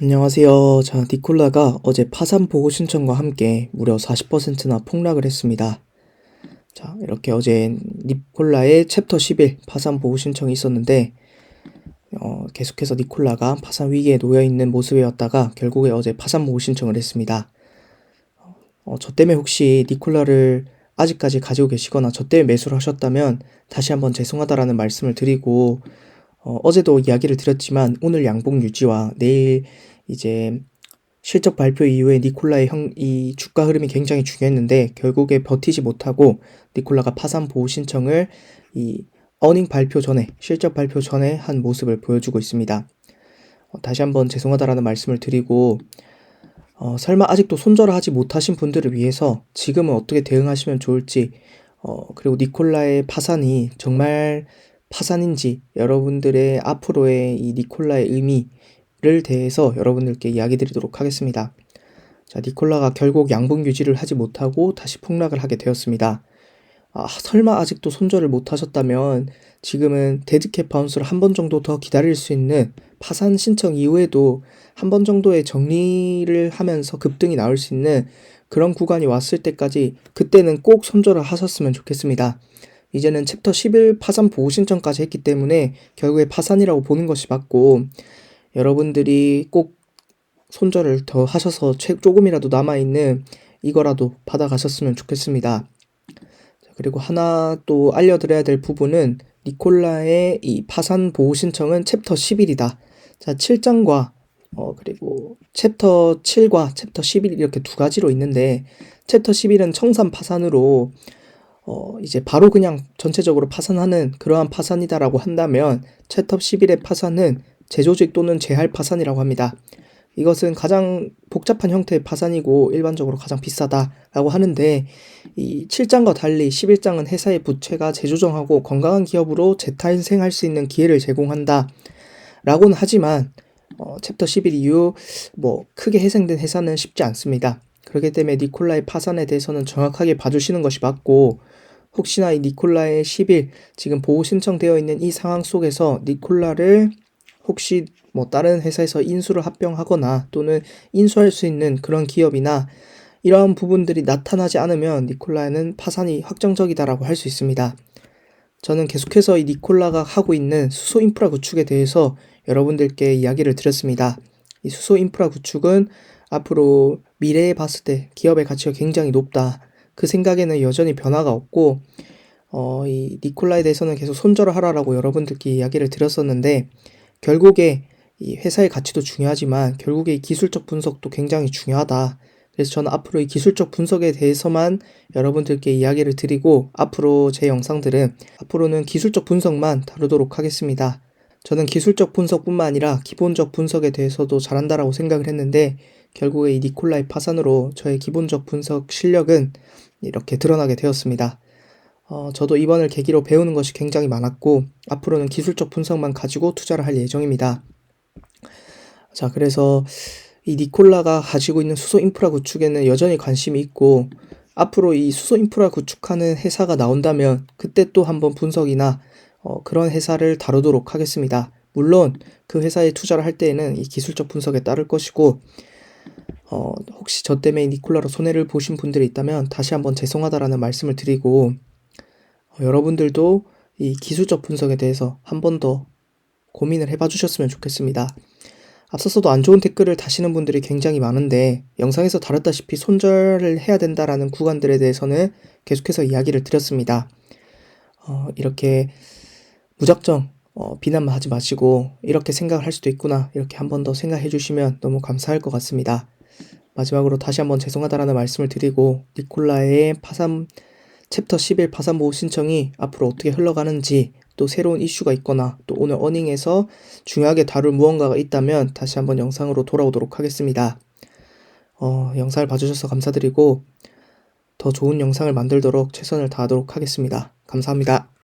안녕하세요. 자, 니콜라가 어제 파산 보고 신청과 함께 무려 40%나 폭락을 했습니다. 자, 이렇게 어제 니콜라의 챕터 11 파산 보고 신청이 있었는데, 어, 계속해서 니콜라가 파산 위기에 놓여 있는 모습이었다가 결국에 어제 파산 보고 신청을 했습니다. 어, 저 때문에 혹시 니콜라를 아직까지 가지고 계시거나 저 때문에 매수를 하셨다면 다시 한번 죄송하다라는 말씀을 드리고, 어, 어제도 이야기를 드렸지만 오늘 양봉 유지와 내일 이제 실적 발표 이후에 니콜라의 형, 이 주가 흐름이 굉장히 중요했는데 결국에 버티지 못하고 니콜라가 파산 보호 신청을 이 어닝 발표 전에 실적 발표 전에 한 모습을 보여주고 있습니다. 어, 다시 한번 죄송하다라는 말씀을 드리고 어, 설마 아직도 손절을 하지 못하신 분들을 위해서 지금은 어떻게 대응하시면 좋을지 어, 그리고 니콜라의 파산이 정말 파산인지 여러분들의 앞으로의 이 니콜라의 의미를 대해서 여러분들께 이야기 드리도록 하겠습니다. 자, 니콜라가 결국 양봉 유지를 하지 못하고 다시 폭락을 하게 되었습니다. 아, 설마 아직도 손절을 못 하셨다면 지금은 데드캣 바운스를 한 번 정도 더 기다릴 수 있는 파산 신청 이후에도 한 번 정도의 정리를 하면서 급등이 나올 수 있는 그런 구간이 왔을 때까지 그때는 꼭 손절을 하셨으면 좋겠습니다. 이제는 챕터 11 파산 보호 신청까지 했기 때문에 결국에 파산이라고 보는 것이 맞고 여러분들이 꼭 손절을 더 하셔서 조금이라도 남아있는 이거라도 받아가셨으면 좋겠습니다. 그리고 하나 또 알려드려야 될 부분은 니콜라의 이 파산 보호 신청은 챕터 11이다. 자, 7장과 어, 그리고 챕터 7과 챕터 11 이렇게 두 가지로 있는데 챕터 11은 청산 파산으로 어, 이제 바로 그냥 전체적으로 파산하는 그러한 파산이다라고 한다면 챗톱 11의 파산은 제조직 또는 재할 파산이라고 합니다. 이것은 가장 복잡한 형태의 파산이고 일반적으로 가장 비싸다라고 하는데 이 7장과 달리 11장은 회사의 부채가 재조정하고 건강한 기업으로 재탄생할 수 있는 기회를 제공한다. 라고는 하지만 어, 챕터 11 이후 뭐 크게 희생된 회사는 쉽지 않습니다. 그렇기 때문에 니콜라의 파산에 대해서는 정확하게 봐주시는 것이 맞고 혹시나 이 니콜라의 10일 지금 보호 신청되어 있는 이 상황 속에서 니콜라를 혹시 뭐 다른 회사에서 인수를 합병하거나 또는 인수할 수 있는 그런 기업이나 이러한 부분들이 나타나지 않으면 니콜라는 파산이 확정적이다라고 할 수 있습니다. 저는 계속해서 이 니콜라가 하고 있는 수소 인프라 구축에 대해서 여러분들께 이야기를 드렸습니다. 이 수소 인프라 구축은 앞으로 미래에 봤을 때 기업의 가치가 굉장히 높다. 그 생각에는 여전히 변화가 없고 어, 이 니콜라에 대해서는 계속 손절을 하라라고 여러분들께 이야기를 드렸었는데 결국에 이 회사의 가치도 중요하지만 결국에 이 기술적 분석도 굉장히 중요하다. 그래서 저는 앞으로 이 기술적 분석에 대해서만 여러분들께 이야기를 드리고 앞으로 제 영상들은 앞으로는 기술적 분석만 다루도록 하겠습니다. 저는 기술적 분석뿐만 아니라 기본적 분석에 대해서도 잘한다라고 생각을 했는데 결국에 이 니콜라의 파산으로 저의 기본적 분석 실력은 이렇게 드러나게 되었습니다. 어, 저도 이번을 계기로 배우는 것이 굉장히 많았고 앞으로는 기술적 분석만 가지고 투자를 할 예정입니다. 자, 그래서 이 니콜라가 가지고 있는 수소 인프라 구축에는 여전히 관심이 있고 앞으로 이 수소 인프라 구축하는 회사가 나온다면 그때 또 한번 분석이나 어, 그런 회사를 다루도록 하겠습니다. 물론 그 회사에 투자를 할 때에는 이 기술적 분석에 따를 것이고 어, 혹시 저 때문에 니콜라로 손해를 보신 분들이 있다면 다시 한번 죄송하다라는 말씀을 드리고 어, 여러분들도 이 기술적 분석에 대해서 한 번 더 고민을 해봐 주셨으면 좋겠습니다. 앞서서도 안 좋은 댓글을 다시는 분들이 굉장히 많은데 영상에서 다뤘다시피 손절을 해야 된다라는 구간들에 대해서는 계속해서 이야기를 드렸습니다. 어, 이렇게 무작정 어, 비난만 하지 마시고 이렇게 생각을 할 수도 있구나 이렇게 한 번 더 생각해 주시면 너무 감사할 것 같습니다. 마지막으로 다시 한번 죄송하다라는 말씀을 드리고 니콜라의 파산 챕터 11 파산 보호 신청이 앞으로 어떻게 흘러가는지 또 새로운 이슈가 있거나 또 오늘 어닝에서 중요하게 다룰 무언가가 있다면 다시 한번 영상으로 돌아오도록 하겠습니다. 어, 영상을 봐주셔서 감사드리고 더 좋은 영상을 만들도록 최선을 다하도록 하겠습니다. 감사합니다.